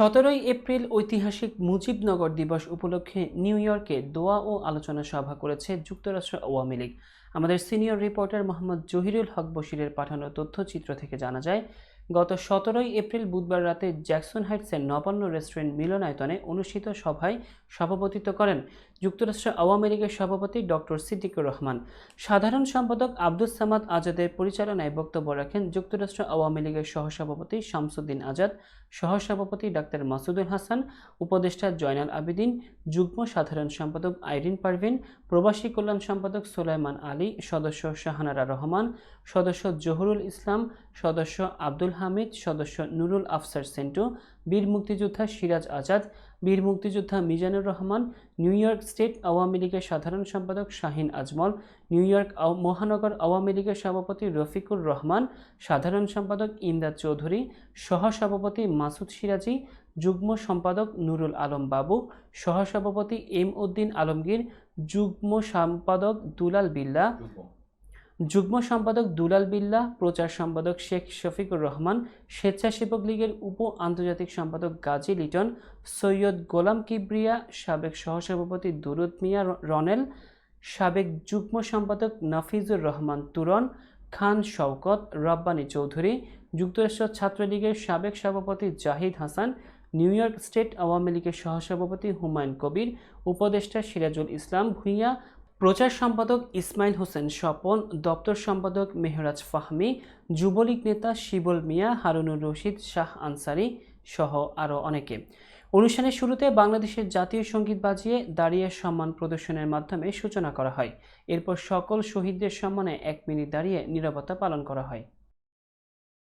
সতেরোই এপ্রিল ঐতিহাসিক মুজিবনগর দিবস উপলক্ষে নিউ ইয়র্কে দোয়া ও আলোচনা সভা করেছে যুক্তরাষ্ট্র আওয়ামী লীগ। আমাদের সিনিয়র রিপোর্টার মোহাম্মদ জহিরুল হক বশিরের পাঠানো তথ্যচিত্র থেকে জানা যায় গত সতেরোই এপ্রিল বুধবার রাতে জ্যাকসন হাইটসের নবান্ন রেস্টুরেন্ট মিলনায়তনে অনুষ্ঠিত সভায় সভাপতিত্ব করেন যুক্তরাষ্ট্র আওয়ামী লীগের সভাপতি ডক্টর সিদ্দিকুর রহমান। সাধারণ সম্পাদক আব্দুস সামাদ আজাদের পরিচালনায় বক্তব্য রাখেন যুক্তরাষ্ট্র আওয়ামী লীগের সহসভাপতি শামসুদ্দিন আজাদ, সহসভাপতি ডাক্তার মাসুদুল হাসান, উপদেষ্টা জয়নাল আবেদিন, যুগ্ম সাধারণ সম্পাদক আইরিন পারভিন, প্রবাসী কল্যাণ সম্পাদক সোলাইমান আলী, সদস্য শাহানারা রহমান, সদস্য জহুরুল ইসলাম সদস্য আব্দুল হামিদ, সদস্য নুরুল আফসার সেন্টু, বীর মুক্তিযোদ্ধা সিরাজ আজাদ, বীর মুক্তিযোদ্ধা Mizanur Rahman, New York state Awami লীগের সাধারণ সম্পাদক শাহিন আজমল, নিউ ইয়র্ক মহানগর আওয়ামী লীগের সভাপতি রফিকুর রহমান, সাধারণ সম্পাদক ইমদাদ চৌধুরী, সহসভাপতি মাসুদ সিরাজি, যুগ্ম সম্পাদক নুরুল আলম বাবু, সহসভাপতি এম উদ্দিন আলমগীর, যুগ্ম সম্পাদক দুলাল বিল্লা যুগ্ম সম্পাদক দুলাল বিল্লা, প্রচার সম্পাদক শেখ শফিকুর রহমান, স্বেচ্ছাসেবক লীগের উপ আন্তর্জাতিক সম্পাদক গাজী লিটন, সৈয়দ গোলাম কিবরিয়া, সাবেক সহসভাপতি দুরুদ মিয়া রনেল সাবেক যুগ্ম সম্পাদক নাফিজুর রহমান তুরন, খান শওকত, রব্বানী চৌধুরী, যুক্তরাষ্ট্র ছাত্রলীগের সাবেক সভাপতি Zahid Hasan, New York state Awami লীগের সহসভাপতি হুমায়ুন কবির, উপদেষ্টা সিরাজুল ইসলাম ভূঁইয়া প্রচার সম্পাদক ইসমাইল হোসেন স্বপন, দপ্তর সম্পাদক মেহরাজ ফাহমি, যুবলীগ নেতা শিবল মিয়া, হারুনুর রশিদ, শাহ আনসারি সহ আরও অনেকে। অনুষ্ঠানের শুরুতে বাংলাদেশের জাতীয় সংগীত বাজিয়ে দাঁড়িয়ে সম্মান প্রদর্শনের মাধ্যমে সূচনা করা হয়। এরপর সকল শহীদদের সম্মানে এক মিনিট দাঁড়িয়ে নিরাপত্তা পালন করা হয়।